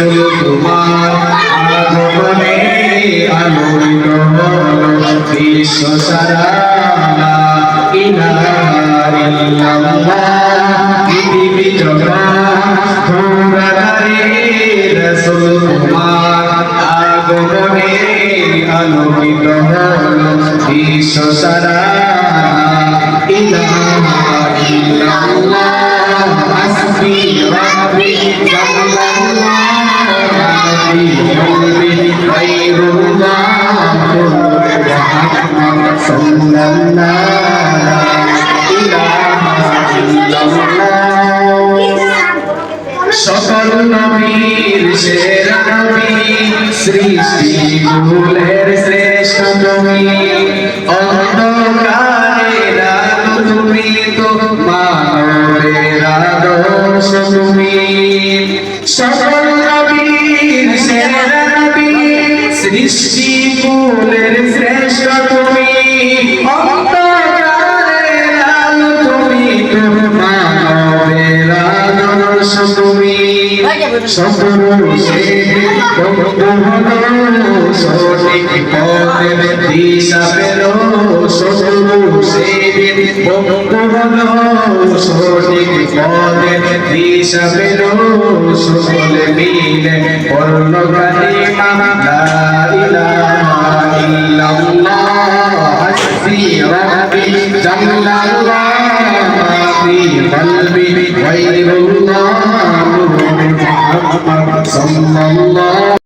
চলো তোমার আগমনে আলোড়িত বিশ্ব সারা পৃথিবী জগা রসুল তোমার আগমনে আলোকিত হল বিশ্ব সারা ইলাহা ইল্লাল্লাহ হাসবি রাব্বি জাল্লাল্লাহ সকল নবীর সেরা নবী সৃষ্টি মূলের শ্রেষ্ঠ তুমি অন্ধকারের আলো তুমি তো মানবের আদর্শ তুমি সকল সৃষ্টি মূলের শ্রেষ্ঠ তুমি। তুমি সকল সে সঠিক পথের দিশা ربي ربي جل الله في قلبي غير الله محمد صلى الله